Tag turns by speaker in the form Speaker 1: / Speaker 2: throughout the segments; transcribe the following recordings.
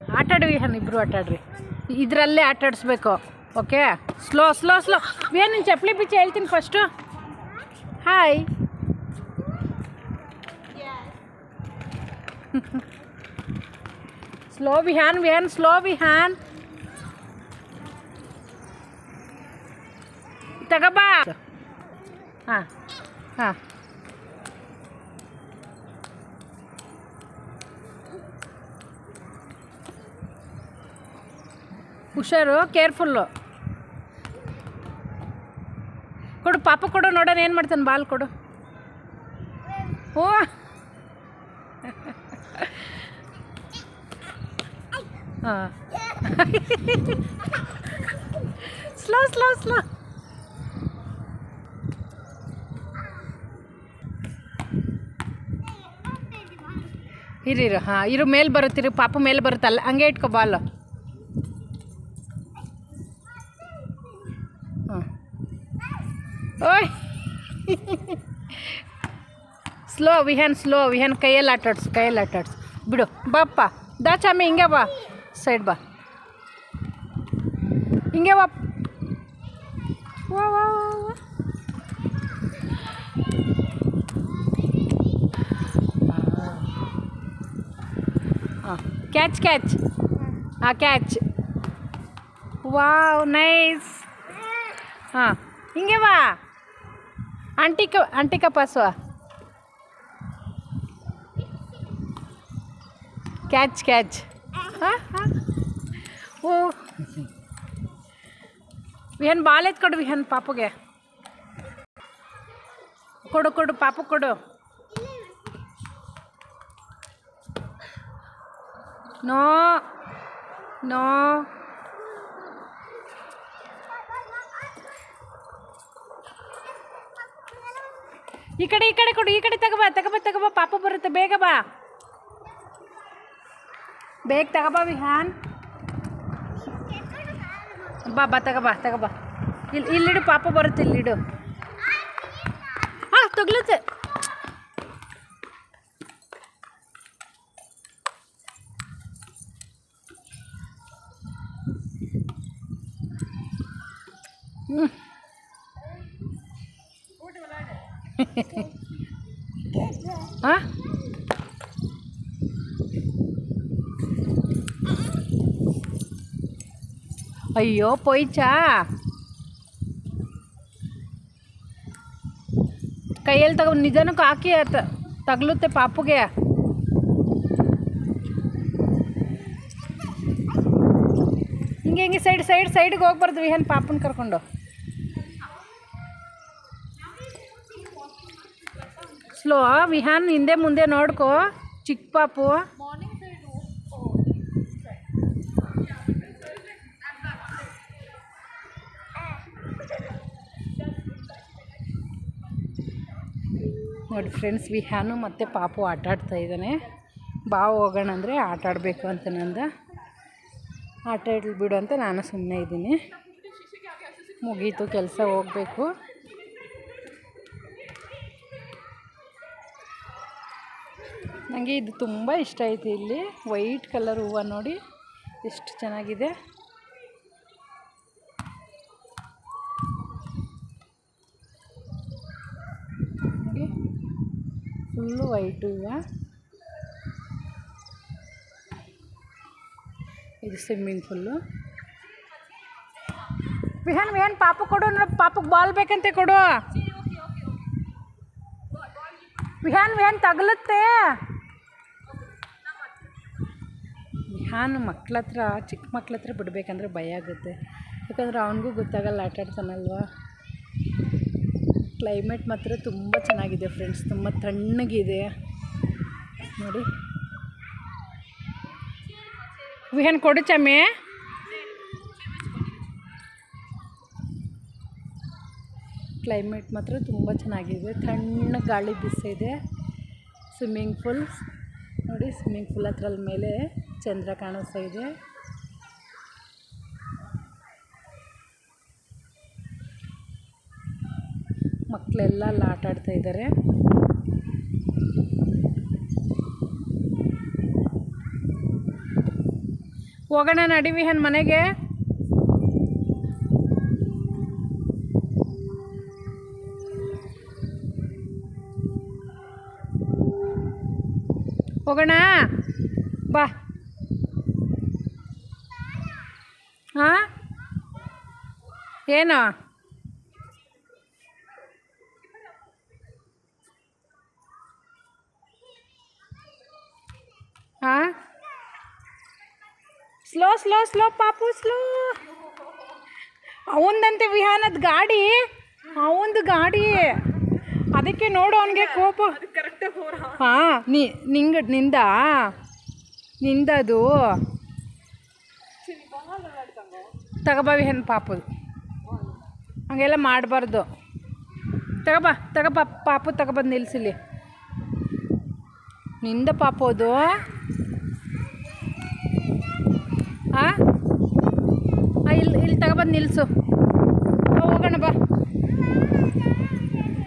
Speaker 1: ಆಟಾಡಿ ವಿಹಾನ್ ಇಬ್ಬರು ಆಟಾಡ್ರಿ ಇದರಲ್ಲೇ ಆಟಾಡಿಸ್ಬೇಕು okay slow slow slow Vihan ನಿನ್ನ ಚಪ್ಪಲಿ ಬಿಚ್ಚಿ ಹೇಳ್ತೀನಿ first hi slow Vihaan Vihaan slow Vihaan ತಗಬಾ ಹಾಂ ಹಾಂ ಹುಷಾರು ಕೇರ್ಫುಲ್ಲು ಕೊಡು, ಪಾಪ ಕೊಡು, ನೋಡೋಣ ಏನು ಮಾಡ್ತಾನೆ, ಬಾಲ್ ಕೊಡು. ಓ ಹಾಂ. ಸ್ಲೋ ಸ್ಲೋ ಸ್ಲೋ ಇರಿರು ಇರು, ಹಾಂ, ಇರು, ಮೇಲೆ ಬರುತ್ತಿರು, ಪಾಪ ಮೇಲೆ ಬರುತ್ತಲ್ಲ, ಹಂಗೆ ಇಟ್ಕೋ, ball. Slow Vihaan slow Vihaan ಕೈಯಲ್ಲಿ ಆಟಾಡ್ಸು ಕೈಯಲ್ಲಿ ಆಟಾಡ್ಸು ಬಿಡು ಬಾಪ್ಪ ದಾಚಾಮಿ ಹಿಂಗೆ ಬಾ ಸೈಡ್ ಬಾ ಹಿಂಗೆ ಬಾ ವಾ ವಾ ವಾ ವಾ. ಹಾಂ ಕ್ಯಾಚ್ ಕ್ಯಾಚ್ ಹಾಂ ಕ್ಯಾಚ್ ವಾವ್ ನೈಸ್ ಹಾಂ ಹಿಂಗೆ ಬಾ ಆಂಟಿಕ ಆಂಟಿಕ ಪಾಸುವ ಕ್ಯಾಚ್ ಕ್ಯಾಚ್ ಹಾಂ ಹಾಂ ಓ ವಿಹನ್ ಬಾಲ್ ಎತ್ಕೊಡು ಏನು ಪಾಪುಗೆ. ಕೊಡು ಕೊಡು, ಪಾಪು ಕೊಡು. No no. ಈ ಕಡೆ ಈ ಕಡೆ ಕೊಡು, ಈ ಕಡೆ ತಗೋಬಾ ತಗೋಬಾ ತಗೋಬಾ, ಪಾಪ ಬರುತ್ತೆ, ಬೇಗ ಬಾ. ಬೇಗ ತಗೋಬಾ ವಿಹಾನ್ ಬಾ ಬಾ ತಗೋಬಾ ತಗೋಬಾ ಇಲ್ಲಿ ಇಲ್ಲಿಡು ಪಾಪ ಬರುತ್ತೆ ಇಲ್ಲಿಡು ಹಾಂ ತಗ್ಲುತ್ತೆ ಹ್ಞೂ ಹಾಂ ಅಯ್ಯೋ ಪೊಯ್ಚಾ ಕೈಯಲ್ಲಿ ತಗೊ, ನಿಜನಕ್ಕೂ ಹಾಕಿ ತಗಲುತ್ತೆ ಪಾಪುಗೆ. ಹಿಂಗೆ ಹಿಂಗೆ, ಸೈಡ್ ಸೈಡ್, ಸೈಡ್ಗೆ ಹೋಗ್ಬಾರ್ದು ವಿಹನ್ ಪಾಪನ ಕರ್ಕೊಂಡು. ಸ್ಲೋ, ವಿಹಾನ್ ಹಿಂದೆ ಮುಂದೆ ನೋಡ್ಕೋ, ಚಿಕ್ಕ ಪಾಪು. ಫ್ರೆಂಡ್ಸ್ ವಿಹಾನು ಮತ್ತು ಪಾಪು ಆಟ ಆಡ್ತಾ ಇದ್ದಾನೆ. ಬಾ ಹೋಗೋಣ ಅಂದರೆ ಆಟ ಆಡಬೇಕು ಅಂತ ನಂದ. ಆಟ ಬಿಡು ಅಂತ ನಾನು ಸುಮ್ಮನೆ ಇದ್ದೀನಿ. ಮುಗೀತು, ಕೆಲಸ ಹೋಗಬೇಕು. ನನಗೆ ಇದು ತುಂಬ ಇಷ್ಟ ಆಯಿತು ಇಲ್ಲಿ. ವೈಟ್ ಕಲರ್ ಹೂವು ನೋಡಿ, ಎಷ್ಟು ಚೆನ್ನಾಗಿದೆ. ಫುಲ್ಲು ವೈಟ್ ಹೂವು ಇದು ಸ್ವಿಮ್ಮಿಂಗ್ ಫುಲ್ಲು ವಿಹಾನ್ ವಿಹಾನ್, ಪಾಪ ಕೊಡು ಪಾಪಕ್ಕೆ ಬಾಲ್ ಬೇಕಂತೆ ಕೊಡು. ವಿಹಾನ್ ವಿಹಾನ್, ತಗಲುತ್ತೆ. ವಿಹಾನ್ ಮಕ್ಳ ಹತ್ರ, ಚಿಕ್ಕ ಮಕ್ಳ ಹತ್ರ ಬಿಡಬೇಕಂದ್ರೆ ಭಯ ಆಗುತ್ತೆ. ಯಾಕಂದ್ರೆ ಅವನಿಗೂ ಗೊತ್ತಾಗಲ್ಲ ಆಟ ಆಡ್ತಾನಲ್ವಾ ಕ್ಲೈಮೇಟ್ ಮಾತ್ರ ತುಂಬ ಚೆನ್ನಾಗಿದೆ ಫ್ರೆಂಡ್ಸ್, ತುಂಬ ತಣ್ಣಗಿದೆ. ನೋಡಿ. ಹೂವೇನ್ ಕೊಡು ಚಮ್ಮೆ ಕ್ಲೈಮೇಟ್ ಮಾತ್ರ ತುಂಬ ಚೆನ್ನಾಗಿದೆ, ತಣ್ಣ ಗಾಳಿ ಬೀಸಿದೆ. Swimming pool. ನೋಡಿ, ಸ್ವಿಮ್ಮಿಂಗ್ ಪೂಲ್ ಹತ್ರ ಮೇಲೆ ಚಂದ್ರ ಕಾಣಿಸ್ತಾ ಇದೆ. ಮಕ್ಕಳೆಲ್ಲ ಅಲ್ಲಿ ಆಟ ಆಡ್ತಾ ಇದ್ದಾರೆ. ಹೋಗೋಣ ನಡಿವಿ ಹೆಣ್ ಮನೆಗೆ. ಹೋಗೋಣ. ಬಾ. ಹಾಂ? ಏನು? ಹಾಂ? ಸ್ಲೋ ಸ್ಲೋ ಸ್ಲೋ ಪಾಪು ಸ್ಲೋ ಅವಂದಂತೆ ವಿಹಾನದ ಗಾಡಿ. ಅವಂದು ಗಾಡಿ. ಅದಕ್ಕೆ ನೋಡು ಅವನಿಗೆ ಕೋಪ. ಹಾಂ, ನೀ, ನಿಂಗ, ನಿಂದ? ನಿಂದದು. ತಗೋಬಾ ವಿಹಾನ್ ಪಾಪದು ಹಂಗೆಲ್ಲ ಮಾಡಬಾರ್ದು. ತಗೋಬಾ ತಗೋಬಾ, ಪಾಪು ತಗೊಬಂದು ನಿಲ್ಲಿಸಿಲಿ ನಿಂದ ಪಾಪು ಅದು. ಇಲ್ಲಿ ನಿಲ್ಲಿಸು ಹೋಗೋಣ, ಬಾ.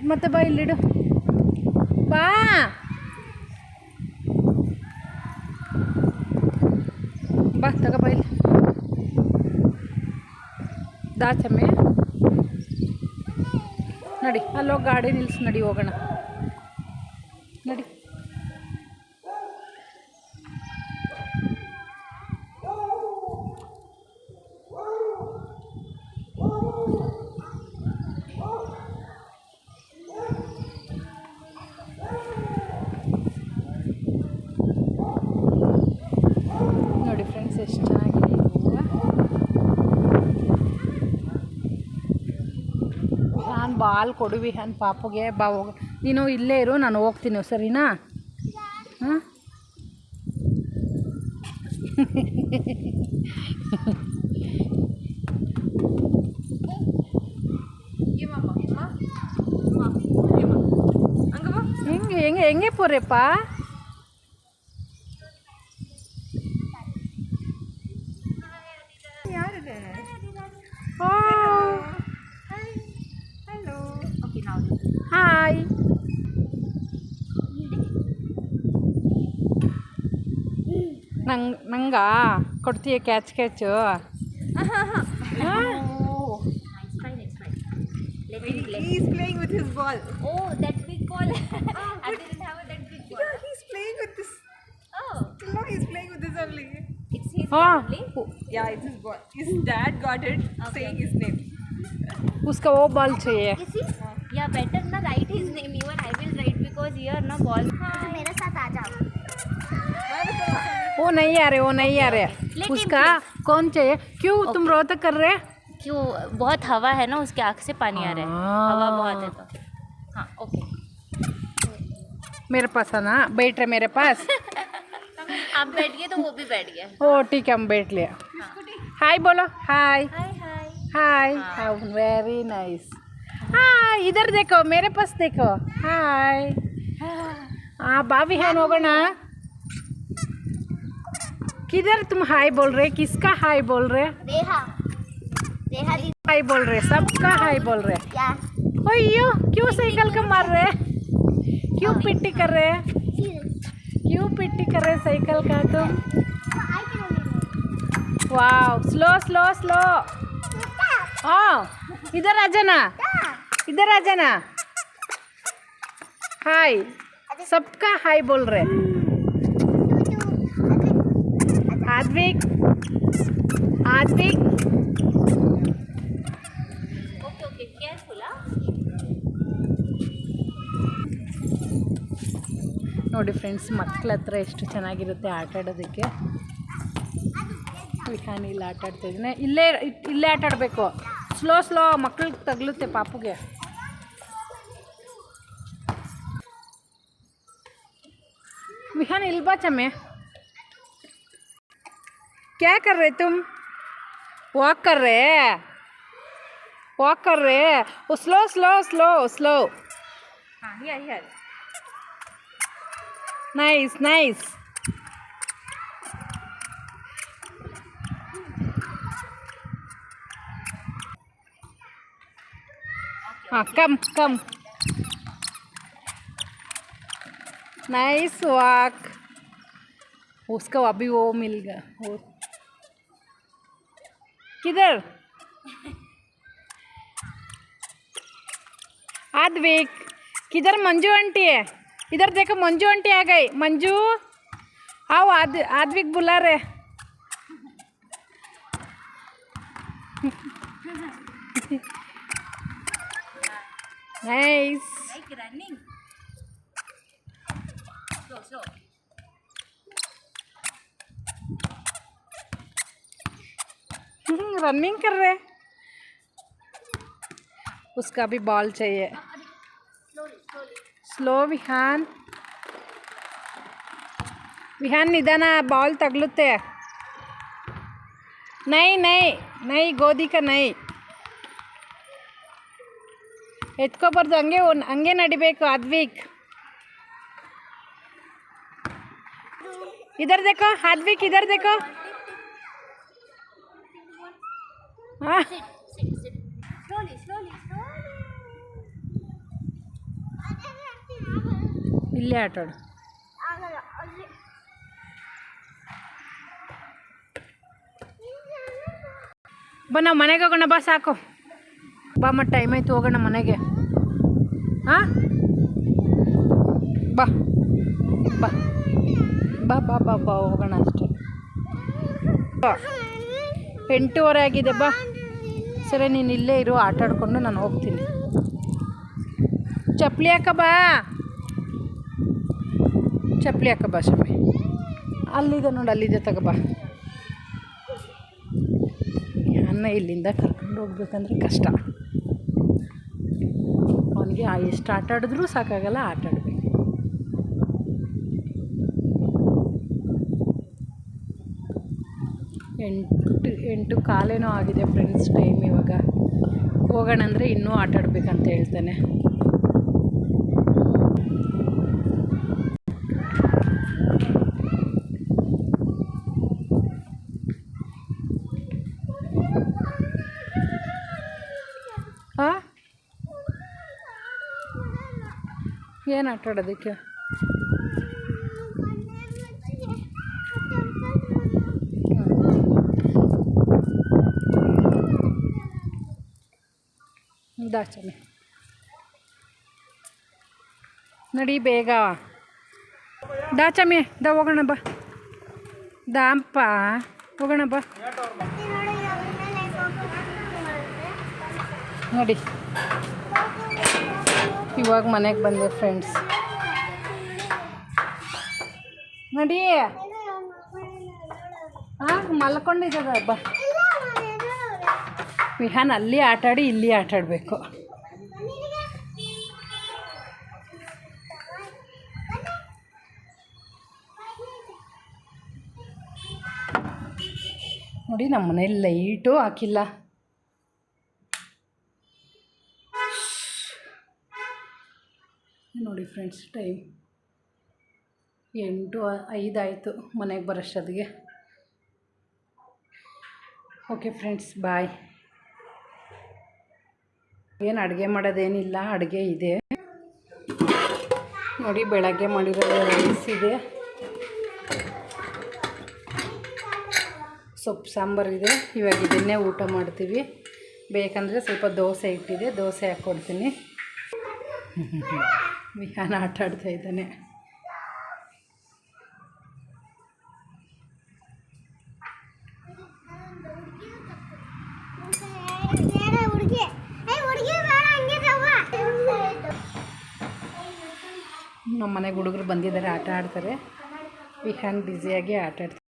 Speaker 1: ಮತ್ತೆ ಬಾ ಇಲ್ಲಿಡು. ಬಾ. ಬಾ ತಗೋಬಾ ಇಲ್ಲಿ. ದಾಚಮ್ಮೆ. ನಡಿ, ಅಲ್ಲೋಗಿ ಗಾಡಿ ನಿಲ್ಸು, ನಡಿ, ಹೋಗೋಣ ನಡಿ ನೋಡಿ ಫ್ರೆಂಡ್ಸ್ ಎಷ್ಟು ಚೆನ್ನಾಗಿದೆ ಈ ಹೂವು ನಾನು ಬಾಲ್ ಕೊಡುವಿ ಅನ್ ಪಾಪುಗೆ ಬಾ ಹೋಗ. ನೀನು ಇಲ್ಲೇ ಇರು ನಾನು ಹೋಗ್ತೀನಿ ಸರಿನಾ? ಹಾಂ? ಹೆಂಗೆ ಹೆಂಗೆ ಹೆಂಗೆ ಪೋರೆಪ್ಪ? ಹಾಯ್ ನಂಗೆ ನಂಗ ಕೊಡ್ತೀಯ catch catch
Speaker 2: It's fine, it's fine. Let me play.
Speaker 3: He's playing with his ball.
Speaker 2: Oh, that big ball. I didn't have a that big ball.
Speaker 3: Yeah, he's playing with this.
Speaker 2: Oh,
Speaker 3: Till now, he's playing with this only.
Speaker 2: it's his
Speaker 1: ಹಾಂ
Speaker 2: ball only.
Speaker 3: Yeah, it's his ball. His dad got it, saying his name.
Speaker 1: उसका वो ball चाहिए
Speaker 2: You see? Yeah, better na write his name. Even I will write because here na ball. हाँ, मेरे साथ आ जाओ.
Speaker 1: वो नहीं आ रहे वो नहीं आ रहे। उसका कौन चाहिए? क्यों तुम रोता कर रहे
Speaker 2: क्यों? बहुत हवा है ना उसके आँख से पानी आ रहा है।
Speaker 1: हाँ।
Speaker 2: हवा बहुत है तो। हाँ ओके
Speaker 1: मेरे पास आना बैठ रहे मेरे पास।
Speaker 2: आप बैठ गए तो वो भी बैठ गया
Speaker 1: ओ ठीक है हम बैठ लिया। हाय बोलो। हाय
Speaker 2: हाय हाय
Speaker 1: हाय
Speaker 2: हाँ।
Speaker 1: वेरी नाइस हाय इधर देखो मेरे पास देखो। हाय हाँ बाबी है होगोಣ किधर तुम हाय बोल रहे? किसका हाय बोल रहे?
Speaker 2: देहा। देहा
Speaker 1: हाय बोल रहे सबका हाय बोल रहे।
Speaker 2: क्या
Speaker 1: अयो क्यों साइकिल को मार रहे? क्यों पिट्टी कर रहे? क्यों पिट्टी कर रहे साइकिल का तुम? वाओ स्लो स्लो स्लो हाँ इधर आ जाना। ಸಿದ್ದರಾಜನ? ಹಾಯ್. ಸಬ್ಕಾ
Speaker 2: ಹಾಯ್ ಬೋಲ್ರೆ. ಆದ್ವಿಕ್. ಆದ್ವಿಕ್.
Speaker 1: ನೋಡಿ ಫ್ರೆಂಡ್ಸ್ ಮಕ್ಕಳ ಹತ್ರ ಎಷ್ಟು ಚೆನ್ನಾಗಿರುತ್ತೆ ಆಟ ಆಡೋದಕ್ಕೆ. ಇಲ್ಲಿ ಆಟ ಆಡ್ತಾಯಿದ್ದೀನಿ ಇಲ್ಲೇ ಇಲ್ಲೇ ಆಟ ಆಡಬೇಕು. ಸ್ಲೋ ಸ್ಲೋ ಮಕ್ಳಿಗೆ ತಗಲುತ್ತೆ ಪಾಪುಗೆ. विहान इल्बा चमे क्या कर रहे तुम? वॉक कर रहे वॉक कर रहे वो slow slow slow slow
Speaker 3: Ah, here, here.
Speaker 1: Nice nice हाँ कम कम नाइस वॉक उसको अभी वो मिल गया। वो। किधर? आद्विक किधर मंजू आंटी है? इधर देखो, मंजू आंटी आ गई। मंजू, आओ, आद, आद्विक बुला रहे। Nice
Speaker 2: Like running. Slow, slow.
Speaker 1: Running कर रहे उसका भी बॉल चाहिए
Speaker 2: Slowly, slowly.
Speaker 1: Slow Vihan Vihan ನಿಧಾನ ಬಾಲ್ ತಗಲುತ್ತೆ ನೈ ನೈ ನೈ ಗೋಧಿಕ ನೈ ಎತ್ಕೋಬಾರ್ದು ಹಂಗೆ ಒನ್- ಹಂಗೆ ನಡಿಬೇಕು ಅದ್ವಿಕ್ ಇದರ್ ದೇಕೋ ಅದ್ವಿಕ್ ಇದರ್ ದೇಕೋ ಹಾಂ
Speaker 2: Sit, sit, sit. Slowly, slowly, slowly.
Speaker 1: ಇಲ್ಲೇ ಆಟಾಡು
Speaker 2: ಆಗಲ್ಲ ಅಲ್ಲಿ
Speaker 1: ಬಾ ನಾವು ಮನೆಗೆ ಹೋಗೋಣ ಬಾ ಸಾಕು ಬಾ ಮತ್ತೆ ಟೈಮ್ ಆಯ್ತು ಹೋಗೋಣ ಮನೆಗೆ ಹಾಂ ಬಾ ಬಾ ಬಾ ಬಾ ಬಾ ಬಾ, ಹೋಗೋಣ ಅಷ್ಟೇ. ಎಂಟೂವರೆ ಆಗಿದೆ, ಬಾ. ಸರಿ, ನೀನು ಇಲ್ಲೇ ಇರು, ಆಟ ಆಡ್ಕೊಂಡು ನಾನು ಹೋಗ್ತೀನಿ. ಚಪ್ಪಲಿ ಹಾಕ ಬಾ. ಚಪ್ಪಲಿ ಹಾಕ ಬಾ, ಶಮಿ. ಅಲ್ಲಿದೆ ನೋಡಿ, ಅಲ್ಲಿದೆ ತಗೋಬಾ ಅನ್ನ ಇಲ್ಲಿಂದ ಕರ್ಕೊಂಡು ಹೋಗ್ಬೇಕಂದ್ರೆ ಕಷ್ಟ. ಅವನಿಗೆ ಎಷ್ಟು ಆಟ ಆಡಿದ್ರೂ ಸಾಕಾಗಲ್ಲ, ಆಟ ಆಡಬೇಕು ಎಂಟು ಎಂಟು ಕಾಲೇನೋ ಆಗಿದೆ ಫ್ರೆಂಡ್ಸ್ ಟೈಮ್ ಇವಾಗ. ಹೋಗೋಣ ಅಂದರೆ ಇನ್ನೂ ಆಟ ಆಡ್ಬೇಕಂತ ಹೇಳ್ತಾನೆ. ಏನು ಆಟ ದಾಚನೆ. ನಡಿ ಬೇಗ ದಾಚಮಿ ದ ಹೋಗೋಣ ಬಾ. ದಾಂಪ, ಹೋಗೋಣ ಬಾ. ನೋಡಿ. ಇವಾಗ ಮನೆಗೆ ಬಂದೆ ಫ್ರೆಂಡ್ಸ್ ನಡಿ. ಹಾಂ ಮಲ್ಕೊಂಡಿದ್ದದ ಬಾ. ವಿಹಾನ್ ಅಲ್ಲಿ ಆಟಾಡಿ, ಇಲ್ಲಿ ಆಟಾಡಬೇಕು. ನೋಡಿ ನಮ್ಮ ಮನೇಲಿ ಲೈಟು ಹಾಕಿಲ್ಲ. ನೋಡಿ ಫ್ರೆಂಡ್ಸ್, ಟೈಮ್ ಎಂಟು ಐದು ಆಯಿತು ಮನೆಗೆ ಬರೋಷ್ಟೊತ್ತಿಗೆ. Okay friends, bye. ಏನು ಅಡುಗೆ ಮಾಡೋದೇನಿಲ್ಲ, ಅಡುಗೆ ಇದೆ. ನೋಡಿ, ಬೆಳಗ್ಗೆ ಮಾಡಿರೋ ರೈಸ್ ಇದೆ. ಸೊಪ್ಪು ಸಾಂಬಾರಿದೆ ಇವಾಗ ಇದನ್ನೇ ಊಟ ಮಾಡ್ತೀವಿ. ಬೇಕಂದರೆ ಸ್ವಲ್ಪ ದೋಸೆ ಇಟ್ಟಿದೆ, ದೋಸೆ ಹಾಕ್ಕೊಡ್ತೀನಿ ವಿಹಾನ ಆಟ ಆಡ್ತಾ ಇದ್ದಾನೆ. ನಮ್ಮ ಮನೆಗೆ ಹುಡುಗರು ಬಂದಿದ್ದಾರೆ ಆಟ ಆಡ್ತಾರೆ. ವಿಹಾನ್ ಬ್ಯುಸಿಯಾಗಿ ಆಟ ಆಡ್ತಾರೆ